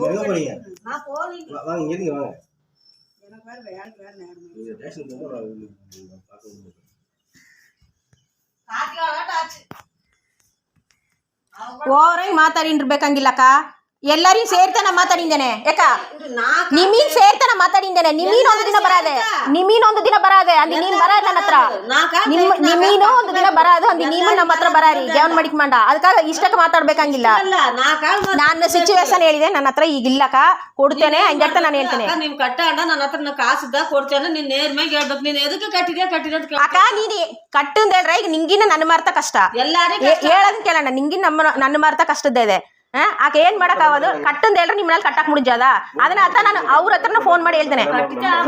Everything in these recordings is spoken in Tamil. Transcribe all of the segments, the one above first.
எங்க போறீங்க நான் போலீங்க வா- வாங்க இங்க இருங்க வாங்க எனக்கு வேற வேலைக்கு வேற நேரம் நீங்க ஸ்டேஷன் போக நான் உங்களுக்கு பார்க்க முடியும் ಆಚೆ ಓವರಾಗಿ ಮಾತಾಡಿರ್ಬೇಕಂಗಿಲ್ಲಕ್ಕ ಎಲ್ಲರಿಗೂ ಸೇರ್ತಾನ ಮಾತಾಡಿದ್ದೇನೆ ಯಾಕ? ನಿಮೀನ್ ಸೇರ್ತಾನ ಮಾತಾಡಿದ್ದೇನೆ ನಿಮೀನ್ ಒಂದು ದಿನ ಬರಾದೆ. ನಿಮೀನ್ ಒಂದು ದಿನ ಬರಾದೆ. ಅಂದ್ರೆ ನೀನ್ ಬರಾದ ನನ್ನ ಹತ್ರ ನಿಮ್ ನಿಮೀನು ಒಂದು ದಿನ ಬರಾದು. ಅಂದ್ರೆ ನೀವು ನಮ್ಮ ಹತ್ರ ಬರಾರಿ. ಜವನ್ ಮಡಿಕ್ ಮಾಡ. ಅದಕ್ಕಾಗ ಇಷ್ಟಕ್ಕೆ ಮಾತಾಡ್ಬೇಕಂಗಿಲ್ಲ. ನಾನು ಸಿಚುವೇಶನ್ ಹೇಳಿದೆ. ನನ್ನ ಹತ್ರ ಈಗ ಇಲ್ಲಕ್ಕ. ಕೊಡ್ತೇನೆ. ಹಂಗರ್ತ ನಾನು ಹೇಳ್ತೇನೆ. ನೀವ್ ಕಟ್ಟಾಡ ನನ್ನ ಹತ್ರ ನಾ ಕಾಸು ಇದ್ದಾಗ ಕೊಡ್ತೇನೆ. ನೀನ್ ನೇರ್ಮೇಗ್ ಹೇಳ್ಬೇಕು. ನೀನ್ ಎದಕ್ಕೆ ಕಟ್ಟಿದ್ಯಾ ಕಟ್ಟಿರೋದ್ ಅಕ್ಕ ನೀನ್ ಕಟ್ಟಂದ ಹೇಳ್ರೆ ಈಗ ನಿಂಗಿನ ನನ್ನ ಮಾರ್ತ ಕಷ್ಟ. ಎಲ್ಲಾರಿಗೂ ಹೇಳೋದನ್ ಕೇಳೋಣ. ನಿಂಗಿನ ನಮ್ಮ ನನ್ನ ಮಾರ್ತ ಕಷ್ಟದ ಇದೆ. ಆಕೆ ಏನ್ ಮಾಡಕ್ ಆಗೋದು? ಕಟ್ಟಂದ ಎಲ್ರು ನಿಮ್ ಮೇಲೆ ಕಟ್ಟಾಕ್ ಮುಡಿಜದ? ಅದನ್ನ ಅತ್ತ ನಾನು ಅವ್ರ ಹತ್ರನ ಫೋನ್ ಮಾಡಿ ಹೇಳ್ತೇನೆ.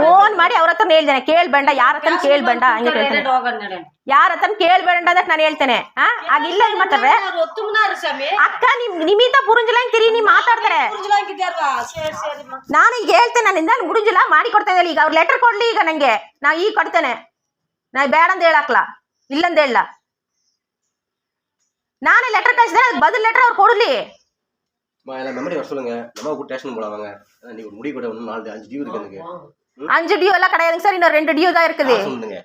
ಫೋನ್ ಮಾಡಿ ಅವ್ರ ಹತ್ರ ಹೇಳ್ತೇನೆ. ಕೇಳ್ಬೇಡ ಯಾರ ಹತ್ರ ಕೇಳ್ಬೇಡ ಹಂಗೆ ಕೇಳ್ತೇನೆ. ಯಾರ ಹತ್ರ ಕೇಳ್ಬೇಡ ಅಂತ ನಾನು ಹೇಳ್ತೇನೆ. ಆಗ ಇಲ್ಲ ಏನ್ ಮಾಡ್ತಾರೆ? ಅಕ್ಕ ನಿಮ್ ನಿಮಿತ ಪುರುಂಜಲ ತಿರಿ ನೀ ಮಾತಾಡ್ತಾರೆ. ನಾನು ಈಗ ಹೇಳ್ತೇನೆ ನನ್ನಿಂದ ಮುಡುಂಜಲ ಮಾಡಿ ಕೊಡ್ತೇನೆ ಈಗ ಅವ್ರ ಲೆಟರ್ ಕೊಡ್ಲಿ ಈಗ ನಂಗೆ. ನಾ ಈಗ ಕೊಡ್ತೇನೆ. ನಾ ಬೇಡ ಅಂತ ಹೇಳಕ್ಲ. ಇಲ್ಲಂದ ಹೇಳ ನಾನೇ ಲೆಟರ್ ಕಳಿಸಿದ್ರೆ ಬದಲು ಲೆಟರ್ ಅವ್ರು ಕೊಡ್ಲಿ. எல்லாம் மெமரி வர சொல்லுங்க. நம்ம கூட ஸ்டேஷன் போலாம் வாங்க. நீங்க ஒரு முடிவு கூட ஒன்று நாலு அஞ்சு டியூ இருக்கு எனக்கு. அஞ்சு டியூ எல்லாம் கிடையாதுங்க சார். இன்னும் ரெண்டு டியூ தான் இருக்குது. சொல்லுங்க.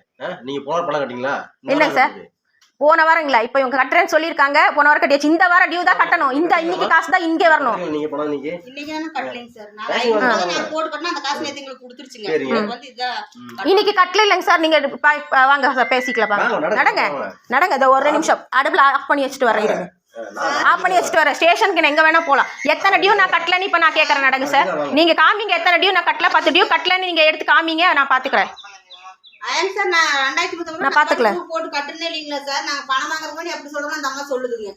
நீங்க போன பணம் கட்டிங்களா இல்லைங்க சார். போன வாரங்களா? இப்போ இவங்க கட்டுறேன்னு சொல்லியிருக்காங்க. போன வாரம் கட்டியாச்சு. இந்த வாரம் டியூ தான் கட்டணும். இந்த இன்னைக்கு காசு தான் இங்கே வரணும். நீங்க பணம் நீங்க இன்னைக்கு தானே கட்டலைங்க சார். நான் போட்டு அந்த காசு நேத்து கொடுத்துருச்சுங்க. வந்து இதா இன்னைக்கு கட்டல இல்லைங்க சார். நீங்க வாங்க சார். பேசிக்கலாம்? வாங்க, நடங்க, நடங்க. இதோ ஒரு நிமிஷம். அடுப்புல ஆஃப் பண்ணி வச்சுட்டு வரேன் ஆஃப் பண்ணி வச்சுட்டு வரேன் ஸ்டேஷனுக்கு எங்க வேணா போலாம். எத்தனை டியூ நான் கட்டலன்னு இப்ப நான் கேட்கறேன் நடங்க சார். நீங்க காமிங்க எத்தனை டியூ நான் கட்டல பத்து டியூ கட்டலன்னு நீங்க எடுத்து காமிங்க நான் பாத்துக்கிறேன். ஏன் சார் நான் ரெண்டாயிரத்தி பத்தொன்பது நான் பாத்துக்கல. போட்டு கட்டுனே இல்லைங்களா சார் நாங்க பணம் வாங்குற மாதிரி அப்படி சொல்றோம் அந்த அம்மா சொல்லுதுங்க.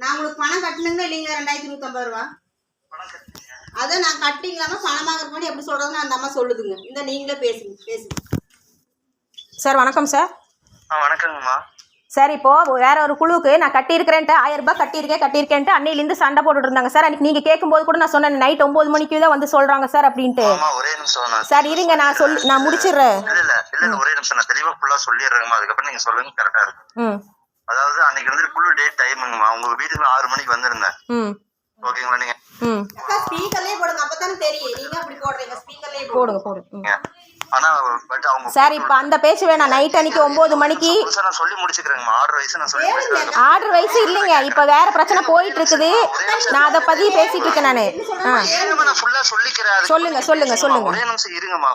நான் உங்களுக்கு பணம் கட்டணுங்க இல்லைங்க ரெண்டாயிரத்தி நூத்தம்பது ரூபா? அதை நான் கட்டிங்களாம பணம் வாங்குற மாதிரி எப்படி சொல்றதுன்னு அந்த அம்மா சொல்லுதுங்க. இந்த நீங்களே பேசுங்க பேசுங்க. சார் வணக்கம் சார். ஆ வணக்கங்கம்மா. சார் இப்போ வேற ஒரு குழுவுக்கு நான் கட்டியிருக்கிறேன்ட்டு ஆயிரம் ரூபாய் கட்டியிருக்கேன் கட்டியிருக்கேன்ட்டு அன்னையிலேருந்து சண்டை போட்டுட்டு இருந்தாங்க சார் அன்னைக்கு நீங்க கேட்கும்போது கூட நான் சொன்னேன் நைட் ஒன்பது மணிக்கு தான் வந்து சொல்றாங்க சார் அப்படின்ட்டு. அம்மா ஒரே நிமிஷம் நான் சார் இருங்க நான் சொல் நான் முடிச்சிடுறேன். இல்ல இல்ல ஒரே நிமிஷம் நான் தெளிவா ஃபுல்லா சொல்லிடுறேங்கம்மா. அதுக்கப்புறம் நீங்க சொல்லுங்க கரெக்டா இருக்கும். ம். அதாவது அன்னைக்கு வந்து குழு டேட் டைமுங்கம்மா உங்க வீட்டுக்கு ஆறு மணிக்கு வந்திருந்தேன். ம். ஓகேங்களா நீங்க? ம். ஸ்பீக்கர்லயே போடுங்க. அப்பதானே தெரியும். நீங்க அப்படி போடுறீங்க? ஸ்பீக்கர்லயே போடுங்க. போடுங்க சார் இப்போ அந்த பேச்சு வேணாம். நைட் அன்னைக்கு ஒன்பது மணிக்கு. ஆர்டர் வயசு இல்லைங்க. இப்போ வேற பிரச்சனை போயிட்டு இருக்குது நான் அதை பத்தி பேசிட்டு இருக்கேன் நான். சொல்லுங்க, சொல்லுங்க, சொல்லுங்க. இருங்கம்மா.